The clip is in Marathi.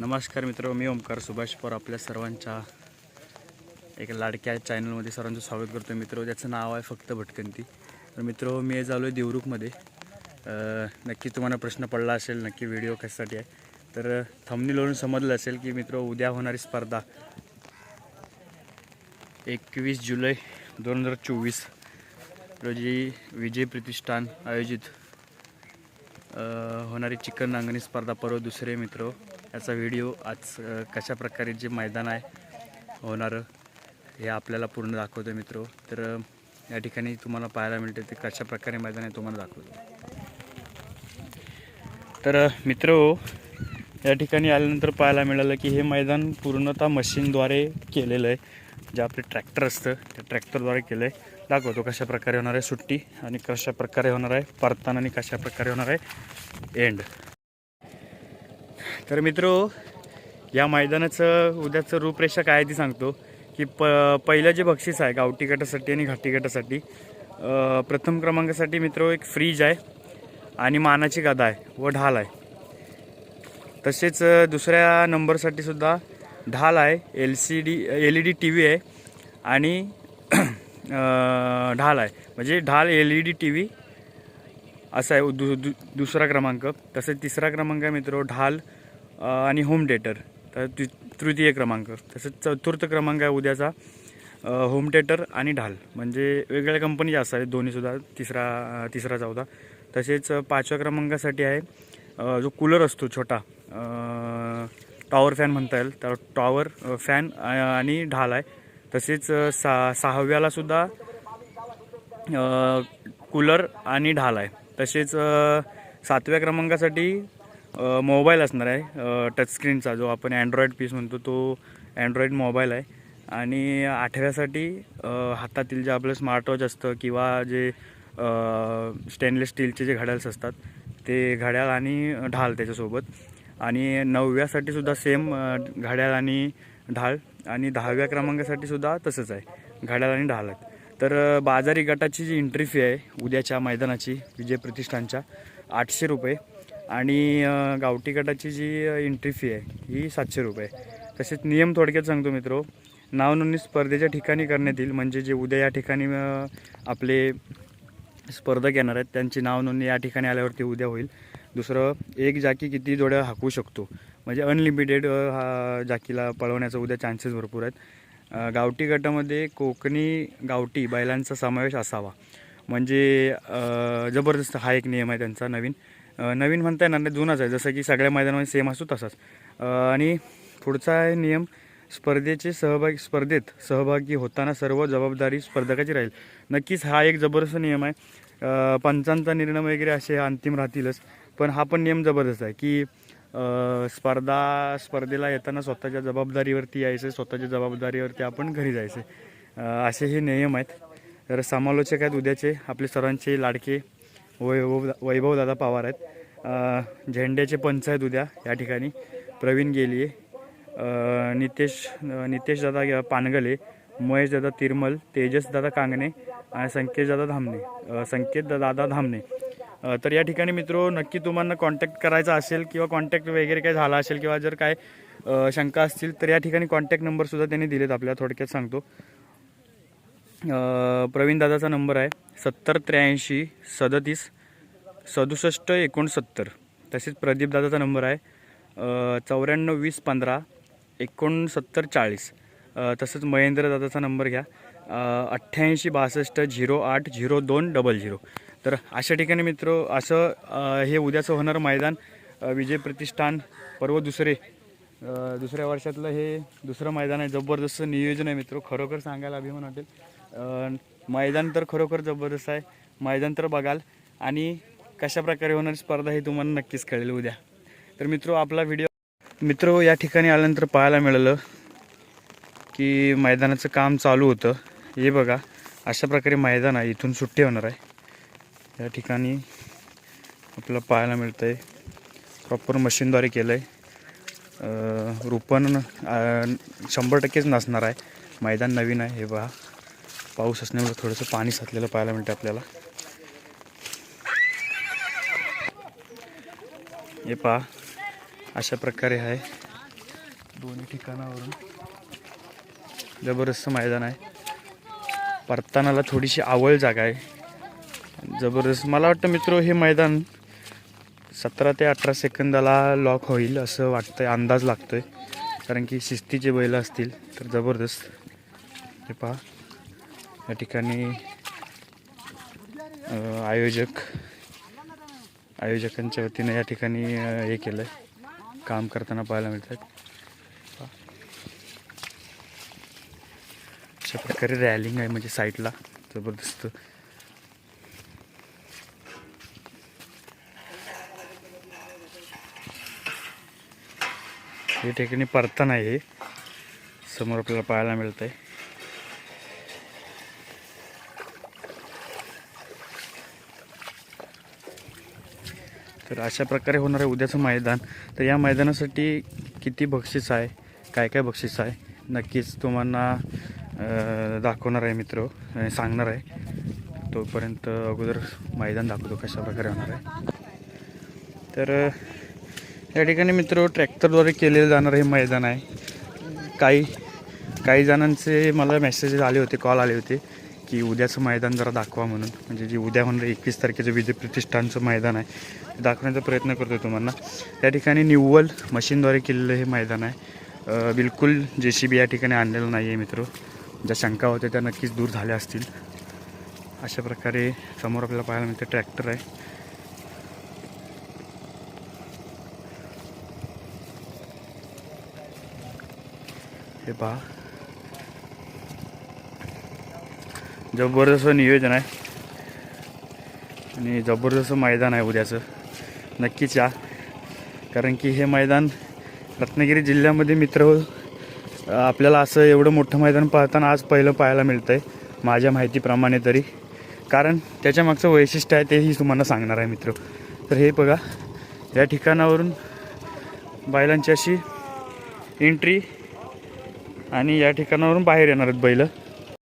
नमस्कार मित्र मी ओमकार सुभाष पवार आपल्या सर्वांच्या एक लाडक्या चॅनलमध्ये सर्वांचं स्वागत करतो मित्र. ज्याचं नाव आहे फक्त भटकंती. तर मित्र मी आज आलो आहे देवरुखमध्ये नक्की तुम्हाला प्रश्न पडला असेल नक्की व्हिडिओ कशासाठी आहे. तर थमनीलवरून समजलं असेल की मित्र उद्या होणारी स्पर्धा एकवीस जुलै दोन हजार चोवीस रोजी विजय प्रतिष्ठान आयोजित होणारी चिकन नांगणी स्पर्धा. पर्व दुसरे मित्र. याचा व्हिडिओ आज कशा प्रकारे जे मैदान आहे होणारं हे आपल्याला पूर्ण दाखवतो मित्र. तर या ठिकाणी तुम्हाला पाहायला मिळते ते कशा प्रकारे मैदान आहे तुम्हाला दाखवतो तर मित्र या ठिकाणी आल्यानंतर पाहायला मिळालं की हे मैदान पूर्णतः मशीनद्वारे केलेलं आहे. जे आपले ट्रॅक्टर असतं त्या ट्रॅक्टरद्वारे केलं आहे दाखवतो कशा प्रकारे होणार आहे सुट्टी आणि कशा प्रकारे होणार आहे परताना आणि कशा प्रकारे होणार आहे एंड. तर मित्र या मैदानाचं उद्याचं रूपरेषा काय आहे ती सांगतो. की प पहिलं जे बक्षीस आहे गावठी गटासाठी आणि घाटी गटासाठी प्रथम क्रमांकासाठी मित्र एक फ्रीज आहे आणि मानाची गादा आहे व ढाल आहे. तसेच दुसऱ्या नंबरसाठी सुद्धा ढाल आहे L C D L E D T V आहे आणि ढाल आहे. म्हणजे ढाल L E D T V असा आहे दु, दु, दुसरा क्रमांक. तसेच तिसरा क्रमांक आहे मित्र ढाल आणि होम थेटर तर तृतीय क्रमांक. तसेच चतुर्थ क्रमांक आहे उद्याचा होम थेटर आणि ढाल. म्हणजे वेगवेगळ्या कंपनीचे आहेत दोन्हीसुद्धा तिसरा तिसरा चौथा. तसेच पाचव्या क्रमांकासाठी आहे जो कूलर असतो छोटा टॉवर फॅन म्हणता येईल. तर टॉवर फॅन आणि ढाल आहे. तसेच सा सहाव्यालासुद्धा कूलर आणि ढाल आहे. तसेच सातव्या क्रमांकासाठी मोबाईल असणार आहे. टचस्क्रीनचा जो आपण अँड्रॉईड पीस म्हणतो तो अँड्रॉईड मोबाईल आहे. आणि आठव्यासाठी हातातील जे आपलं स्मार्टवॉच असतं किंवा जे स्टेनलेस स्टीलचे जे घड्याल्स असतात ते घड्याळ आणि ढाल त्याच्यासोबत. आणि नवव्यासाठी सुद्धा सेम घड्याळ आणि ढाल. आणि दहाव्या क्रमांकासाठी सुद्धा तसंच आहे. घड्याळ आणि ढाल आहेत. तर बाजारी गटाची जी एंट्री फी आहे उद्याच्या मैदानाची विजय प्रतिष्ठानच्या आठशे रुपये. आणि गावठी गटाची जी एंट्री फी आहे ही सातशे रुपये तसेच नियम थोडक्यात सांगतो मित्रो नावनोंदणी स्पर्धेच्या ठिकाणी करण्यात येईल. म्हणजे जे उद्या या ठिकाणी आपले स्पर्धक येणार आहेत त्यांची नावनोंदणी या ठिकाणी आल्यावरती उद्या होईल. दुसरं एक जाकी किती जोड्या हाकू शकतो? म्हणजे अनलिमिटेड हा जाकीला पळवण्याचा उद्या चान्सेस भरपूर आहेत. गावठी गटामध्ये कोकणी गावठी बैलांचा समावेश असावा. म्हणजे जबरदस्त हा एक नियम आहे त्यांचा नवीन. नवीन म्हणता येणार नाही जुनाच आहे. जसं की सगळ्या मैदानामध्ये सेम असतो तसाच. आणि पुढचा आहे नियम स्पर्धेचे सहभागी स्पर्धेत सहभागी होताना सर्व जबाबदारी स्पर्धकाची राहील. नक्कीच हा एक जबरदस्त नियम आहे. पंचांचा निर्णय वगैरे असे अंतिम राहतीलच पण हा पण नियम जबरदस्त आहे की स्पर्धा स्पर्धेला येताना स्वतःच्या जबाबदारीवरती यायचं स्वतःच्या जबाबदारीवरती आपण घरी जायचे. असे हे नियम आहेत. तर समालोचक आहेत उद्याचे आपले सर्वांचे लाडके वैभव वैभव दादा पवार आहेत. झेंड्याचे पंच आहेत उद्या या ठिकाणी. प्रवीण गेली आहे नितेश नितेश दादा पानगले महेश दादा तिरमल तेजस दादा कांगणे आणि संकेत दादा धामणे. संकेत दादा धामणे. तर या ठिकाणी मित्रो नक्की तुम्हाला कॉन्टॅक्ट करायचा असेल किंवा कॉन्टॅक्ट वगैरे काय झाला असेल किंवा जर काय शंका असतील तर या ठिकाणी कॉन्टॅक्ट नंबरसुद्धा त्यांनी दिलेत आपल्याला थोडक्यात सांगतो. प्रवीण दादाचा नंबर आहे सत्तर त्र्याऐंशी सदतीस सदुसष्ट एकोणसत्तर. तसेच प्रदीप दादाचा नंबर आहे चौऱ्याण्णव वीस पंधरा एकोणसत्तर चाळीस. तसंच महेंद्र दादाचा नंबर घ्या अठ्ठ्याऐंशी बासष्ट झिरो आठ झिरो दोन डबल झिरो. तर अशा ठिकाणी मित्र असं हे उद्याचं होणारं मैदान विजय प्रतिष्ठान पर्व दुसरे दुसऱ्या वर्षातलं हे दुसरं मैदान आहे. जबरदस्त नियोजन आहे मित्र. खरोखर सांगायला अभिमान वाटेल. मैदान तर खरोखर जबरदस्त आहे. मैदान तर बघाल. आणि कशा प्रकारे होणारी स्पर्धा हे तुम्हाला नक्कीच कळेल उद्या. तर मित्र आपला व्हिडिओ मित्र या ठिकाणी आल्यानंतर पाहायला मिळालं की मैदानाचं काम चालू होतं. हे बघा अशा प्रकारे मैदान आहे. इथून सुट्टी होणार आहे. या ठिकाणी आपल्याला पाहायला मिळतं आहे प्रॉपर मशीनद्वारे केलं आहे रुपण शंभर टक्केच नसणार आहे. मैदान नवीन आहे हे बघा. पाऊस असल्यामुळे थोडंसं पाणी साचलेलं पाहायला मिळतं आपल्याला. हे पहा अशा प्रकारे आहे. दोन्ही ठिकाणावरून जबरदस्त मैदान आहे. परतानाला थोडीशी आवळ जागा आहे. जबरदस्त मला वाटतं मित्र हे मैदान सतरा ते अठरा सेकंदाला लॉक होईल असं वाटतंय अंदाज लागतोय. कारण की शिस्तीचे बैल असतील तर जबरदस्त. हे पहा. या ठिकाणी आयोजक आयोजकांच्या वतीने या ठिकाणी हे केलं आहे काम करताना पाहायला मिळतात पहा. अशा प्रकारे रॅलिंग आहे म्हणजे साईडला जबरदस्त या ठिकाणी परताना आहे हे. समोर आपल्याला पाहायला मिळत आहे तर अशा प्रकारे होणार आहे उद्याचं मैदान. तर या मैदानासाठी किती बक्षीस आहे? काय काय बक्षीस आहे? नक्कीच तुम्हाला दाखवणार आहे मित्र सांगणार आहे. तोपर्यंत अगोदर मैदान दाखवतो कशा प्रकारे होणार आहे. तर या ठिकाणी मित्र ट्रॅक्टरद्वारे केलेलं जाणारं हे मैदान आहे. काही काही जणांचे मला मेसेजेस आले होते कॉल आले होते. की उद्याचं मैदान जरा दाखवा म्हणून. म्हणजे जे उद्या होणार एकवीस तारखेचं विजय प्रतिष्ठानचं मैदान आहे ते दाखवण्याचा प्रयत्न करतो तुम्हाला. त्या ठिकाणी निव्वल मशीनद्वारे केलेलं हे मैदान आहे. बिलकुल जे सी बी या ठिकाणी आणलेलं नाही आहे मित्र. ज्या शंका होत्या त्या नक्कीच दूर झाल्या असतील. अशा प्रकारे समोर आपल्याला पाहायला मिळतं ट्रॅक्टर आहे. हे पहा. जबरदस्त नियोजन आहे. आणि जबरदस्त मैदान आहे उद्याचं. नक्कीच या. कारण की हे मैदान रत्नागिरी जिल्ह्यामध्ये मित्र हो, आपल्याला असं एवढं मोठं मैदान पाहताना आज पहिलं पाहायला मिळतं आहे माझ्या माहितीप्रमाणे तरी. कारण त्याच्यामागचं वैशिष्ट्य आहे तेही तुम्हाला सांगणार आहे मित्र. तर हे बघा या ठिकाणावरून बैलांची अशी एंट्री आणि या ठिकाणावरून बाहेर येणार आहेत बैलं.